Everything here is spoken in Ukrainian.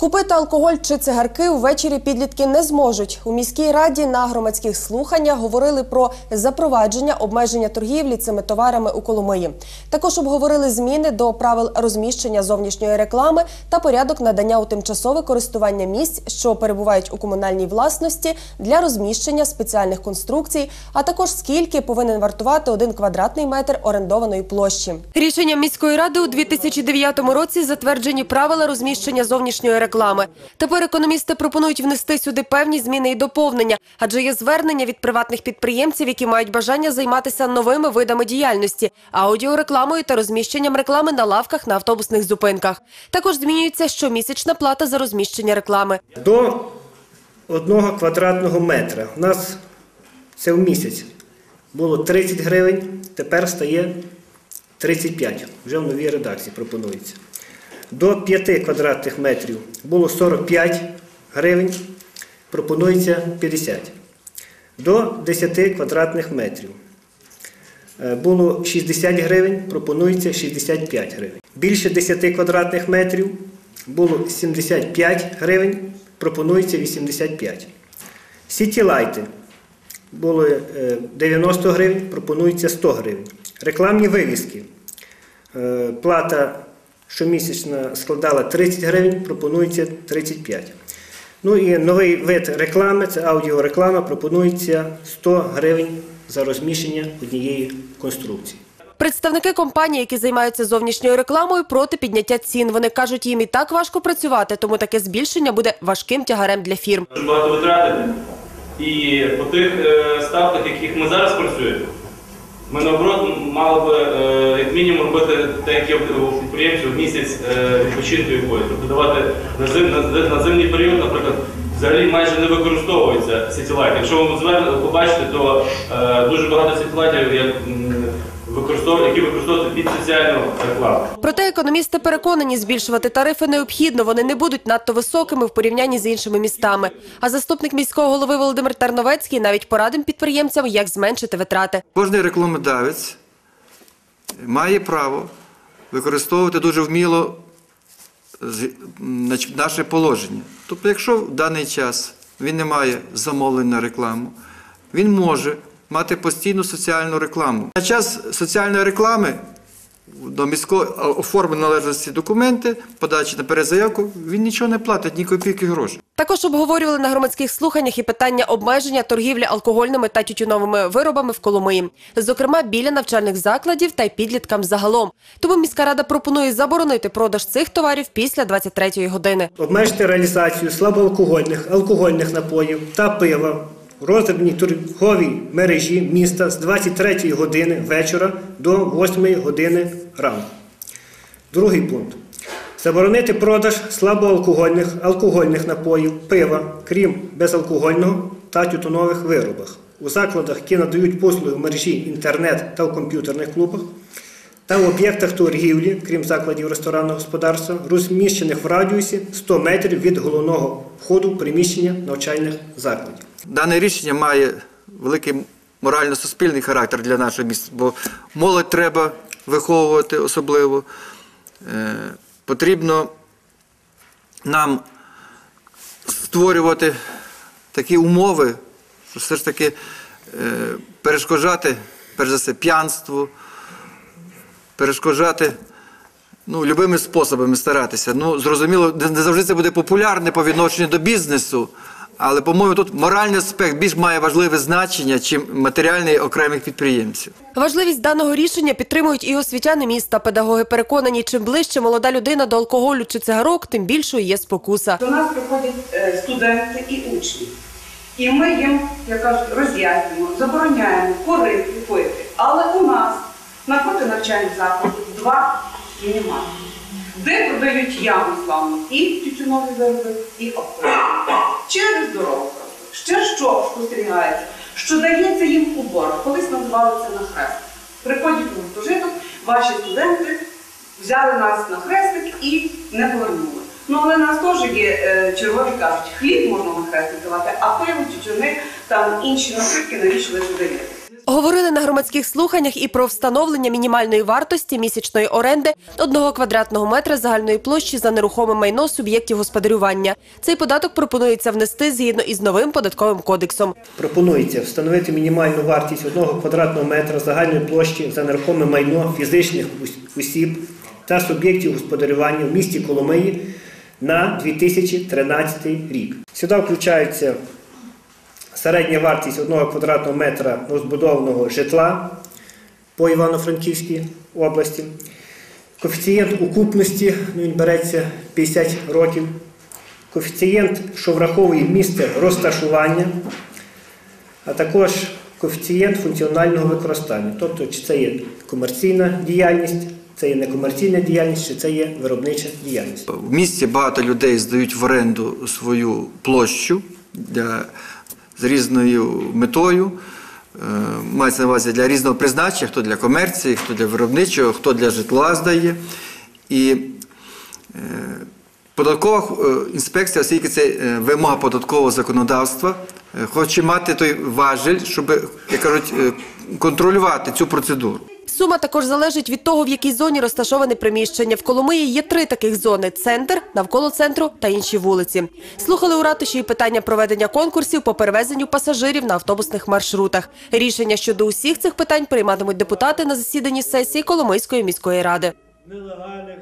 Купити алкоголь чи цигарки увечері підлітки не зможуть. У міській раді на громадських слуханнях говорили про запровадження обмеження торгівлі цими товарами у Коломиї. Також обговорили зміни до правил розміщення зовнішньої реклами та порядок надання у тимчасове користування місць, що перебувають у комунальній власності для розміщення спеціальних конструкцій, а також скільки повинен вартувати один квадратний метр орендованої площі. Рішенням міської ради у 2009 році затверджені правила розміщення зовнішньої реклами. Тепер економісти пропонують внести сюди певні зміни і доповнення, адже є звернення від приватних підприємців, які мають бажання займатися новими видами діяльності аудіорекламою та розміщенням реклами на лавках на автобусних зупинках. Також змінюється щомісячна плата за розміщення реклами. До одного квадратного метра. У нас це в місяць було 30 гривень, тепер стає 35. Вже в новій редакції пропонується. До 5 квадратних метрів було 45 гривень, пропонується 50. До 10 квадратних метрів е, було 60 гривень, пропонується 65 гривень. Більше 10 квадратних метрів було 75 гривень, пропонується 85. Сітілайти було е, 90 гривень, пропонується 100 гривень. Рекламні вивіски. Е, Плата щомісячна складала 30 гривень, пропонується 35. Ну і новий вид реклами це аудіореклама, пропонується 100 гривень за розміщення однієї конструкції. Представники компаній, які займаються зовнішньою рекламою, проти підняття цін. Вони кажуть, їм і так важко працювати, тому таке збільшення буде важким тягарем для фірм. Дуже багато витратити. І по тих е, ставках, яких ми зараз працюємо, ми наоборот мали би е, як мінімум робити те, як є у підприємців місяць е, відпочинку якої. Тобто давати на, зим, на, на зимній період, наприклад, взагалі майже не використовується сітілайт. Якщо ви побачите, то е, дуже багато сітілайтів як, які використовуються під соціальну рекламу. Проте економісти переконані, збільшувати тарифи необхідно. Вони не будуть надто високими в порівнянні з іншими містами. А заступник міського голови Володимир Тарновецький навіть порадив підприємцям, як зменшити витрати. Кожний рекламодавець має право використовувати дуже вміло з- наше положення. Тобто, якщо в даний час він не має замовлень на рекламу, він може мати постійну соціальну рекламу. На час соціальної реклами до міського оформлення належності документи, подачі на перезаявку, він нічого не платить, ні копійки грошей. Також обговорювали на громадських слуханнях і питання обмеження торгівлі алкогольними та тютюновими виробами в Коломиї, зокрема біля навчальних закладів та й підліткам загалом. Тому міська рада пропонує заборонити продаж цих товарів після 23-ї години. Обмежити реалізацію слабоалкогольних, алкогольних напоїв та пива роздрібній торговій мережі міста з 23 години вечора до 8 години ранку. Другий пункт. Заборонити продаж слабоалкогольних, алкогольних напоїв, пива, крім безалкогольного та тютюнових виробах у закладах, які надають послуги в мережі інтернет та в комп'ютерних клубах, та в об'єктах торгівлі, крім закладів ресторанного господарства, розміщених в радіусі 100 метрів від головного входу приміщення навчальних закладів. Дане рішення має великий морально-суспільний характер для нашого міста, бо молодь треба виховувати особливо. Е, Потрібно нам створювати такі умови, що все ж таки е, перешкоджати, перш за все, п'янству, перешкоджати ну, любими способами старатися. Ну, зрозуміло, не не завжди це буде популярне по відношенню до бізнесу, але, по-моєму, тут моральний аспект більш має важливе значення, чим матеріальний окремих підприємців. Важливість даного рішення підтримують і освітяни міста. Педагоги переконані, чим ближче молода людина до алкоголю чи цигарок, тим більшою є спокуса. До нас приходять е, студенти і учні. І ми їм, як кажуть, роз'яснюємо, забороняємо курити, пити. Але у нас напроти навчальних закладів два мінімальні, де продають яму славну і тютюнові вироби, і алкоголь. Через дорогу. Ще що спостерігається, що дається їм убор. Колись називали це на хрест. Приходять у гуртожиток, ваші студенти взяли нас на хрестик і не повернули. Ну, але нас теж є е, чергові кажуть, хліб можна на хрестик давати, а пиво, тютюни, там інші напитки, навіщо ви даєте? Говорили на громадських слуханнях і про встановлення мінімальної вартості місячної оренди одного квадратного метра загальної площі за нерухоме майно суб'єктів господарювання. Цей податок пропонується внести згідно із новим податковим кодексом. Пропонується встановити мінімальну вартість одного квадратного метра загальної площі за нерухоме майно фізичних осіб та суб'єктів господарювання в місті Коломиї на 2013 рік. Сюди включається середня вартість одного квадратного метра розбудованого житла по Івано-Франківській області. Коефіцієнт укупності ну, він береться 50 років. Коефіцієнт, що враховує місце розташування, а також коефіцієнт функціонального використання. Тобто, чи це є комерційна діяльність, це є некомерційна діяльність, чи це є виробнича діяльність. В місті багато людей здають в оренду свою площу для, з різною метою. Е, Мається на увазі для різного призначення, хто для комерції, хто для виробничого, хто для житла здає. І е, податкова е, інспекція, оскільки це вимога податкового законодавства, хоче мати той важель, щоб, як кажуть, контролювати цю процедуру. Сума також залежить від того, в якій зоні розташоване приміщення. В Коломиї є три таких зони: центр, навколо центру та інші вулиці. Слухали у ратуші і питання проведення конкурсів по перевезенню пасажирів на автобусних маршрутах. Рішення щодо усіх цих питань прийматимуть депутати на засіданні сесії Коломийської міської ради. Нелегальних